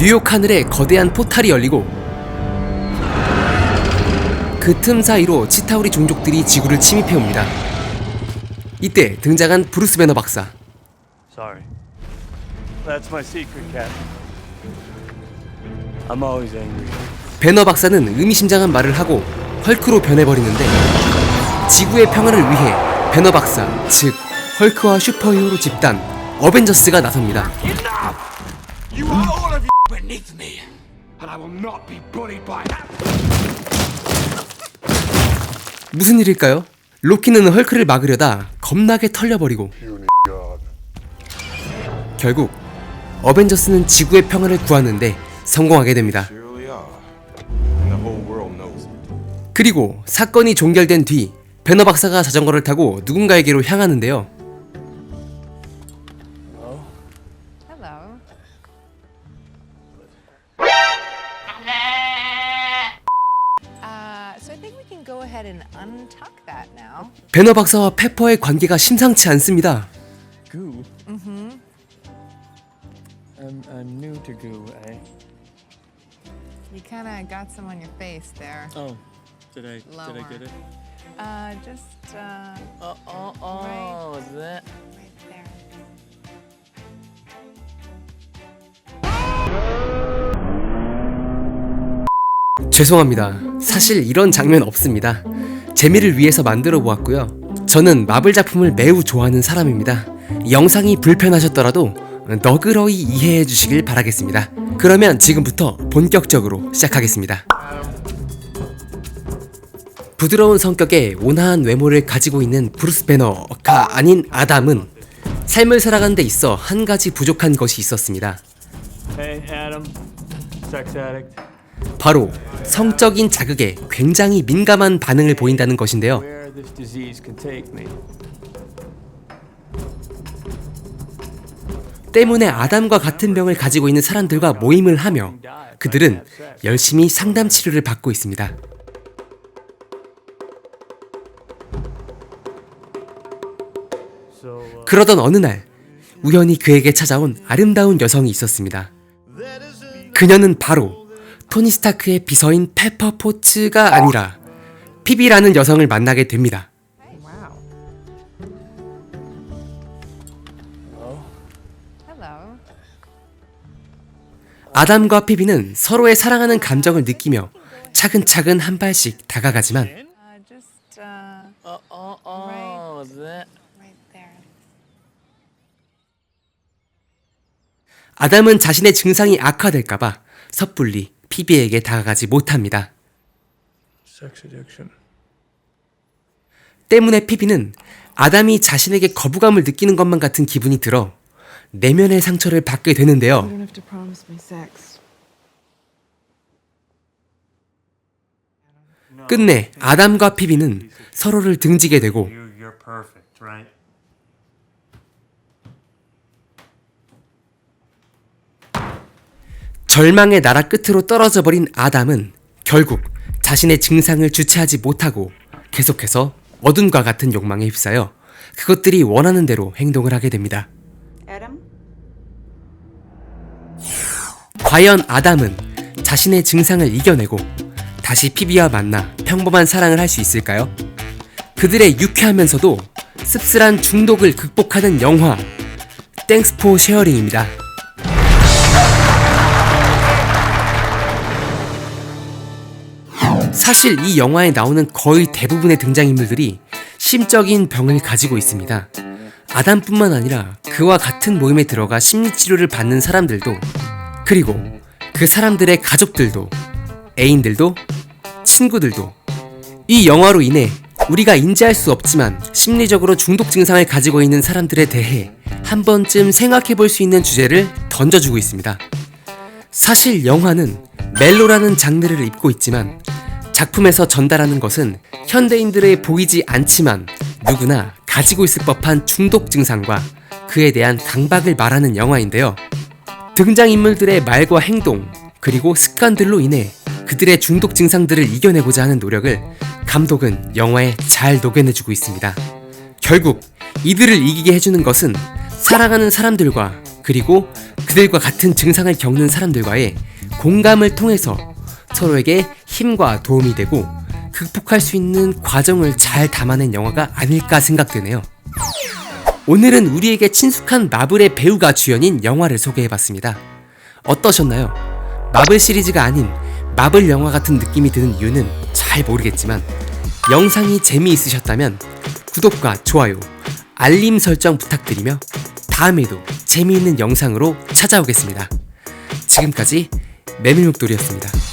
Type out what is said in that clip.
뉴욕 하늘에 거대한 포탈이 열리고 그 틈 사이로 치타우리 종족들이 지구를 침입해 옵니다. 이때 등장한 브루스 배너 박사. Sorry. That's my secret, Cap. I'm always angry. 배너 박사는 의미심장한 말을 하고 헐크로 변해버리는데 지구의 평화를 위해 배너 박사, 즉 헐크와 슈퍼히어로 집단 어벤져스가 나섭니다. You are all of you beneath me, and I will not be bullied by 무슨 일일까요? 로키는 헐크를 막으려다 겁나게 털려버리고 결국 어벤져스는 지구의 평화를 구하는데 성공하게 됩니다. 그리고 사건이 종결된 뒤 배너 박사가 자전거를 타고 누군가에게로 향하는데요. 배너 박사와 페퍼의 관계가 심상치 않습니다. Goo? Mm-hmm. I'm, I'm new to goo, eh? You kind of got some on your face there. Oh, did I, did I Lower. get it? Uh, just uh, Oh, oh, oh, is that? right 죄송합니다. 사실 이런 장면 없습니다. 재미를 위해서 만들어 보았고요. 저는 마블 작품을 매우 좋아하는 사람입니다. 영상이 불편하셨더라도 너그러이 이해해 주시길 바라겠습니다. 그러면 지금부터 본격적으로 시작하겠습니다. 부드러운 성격에 온화한 외모를 가지고 있는 브루스 배너가 아닌 아담은 삶을 살아가는 데 있어 한 가지 부족한 것이 있었습니다. Hey, Adam. Sex addict. 바로 성적인 자극에 굉장히 민감한 반응을 보인다는 것인데요. 때문에 아담과 같은 병을 가지고 있는 사람들과 모임을 하며 그들은 열심히 상담 치료를 받고 있습니다. 그러던 어느 날 우연히 그에게 찾아온 아름다운 여성이 있었습니다. 그녀는 바로 토니 스타크의 비서인 페퍼 포츠가 아니라 피비라는 여성을 만나게 됩니다. 아담과 피비는 서로의 사랑하는 감정을 느끼며 차근차근 한 발씩 다가가지만. 아담은 자신의 증상이 악화될까봐 섣불리 피비에게 다가가지 못합니다. Sex addiction. 때문에 피비는 아담이 자신에게 거부감을 느끼는 것만 같은 기분이 들어 내면의 상처를 받게 되는데요. 끝내 아담과 피비는 서로를 등지게 되고 You, you're perfect, right? 절망의 나라 끝으로 떨어져 버린 아담은 결국 자신의 증상을 주체하지 못하고 계속해서 어둠과 같은 욕망에 휩싸여 그것들이 원하는 대로 행동을 하게 됩니다. Adam? 과연 아담은 자신의 증상을 이겨내고 다시 피비와 만나 평범한 사랑을 할 수 있을까요? 그들의 유쾌하면서도 씁쓸한 중독을 극복하는 영화 땡스 포 쉐어링입니다. 사실 이 영화에 나오는 거의 대부분의 등장인물들이 심적인 병을 가지고 있습니다. 아담뿐만 아니라 그와 같은 모임에 들어가 심리치료를 받는 사람들도 그리고 그 사람들의 가족들도 애인들도 친구들도 이 영화로 인해 우리가 인지할 수 없지만 심리적으로 중독 증상을 가지고 있는 사람들에 대해 한 번쯤 생각해 볼 수 있는 주제를 던져주고 있습니다. 사실 영화는 멜로라는 장르를 입고 있지만 작품에서 전달하는 것은 현대인들의 보이지 않지만 누구나 가지고 있을 법한 중독 증상과 그에 대한 강박을 말하는 영화인데요. 등장인물들의 말과 행동, 그리고 습관들로 인해 그들의 중독 증상들을 이겨내고자 하는 노력을 감독은 영화에 잘 녹여내주고 있습니다. 결국 이들을 이기게 해주는 것은 사랑하는 사람들과 그리고 그들과 같은 증상을 겪는 사람들과의 공감을 통해서 서로에게 힘과 도움이 되고 극복할 수 있는 과정을 잘 담아낸 영화가 아닐까 생각되네요. 오늘은 우리에게 친숙한 마블의 배우가 주연인 영화를 소개해봤습니다. 어떠셨나요? 마블 시리즈가 아닌 마블 영화 같은 느낌이 드는 이유는 잘 모르겠지만 영상이 재미있으셨다면 구독과 좋아요, 알림 설정 부탁드리며 다음에도 재미있는 영상으로 찾아오겠습니다. 지금까지 메밀묵돌이었습니다.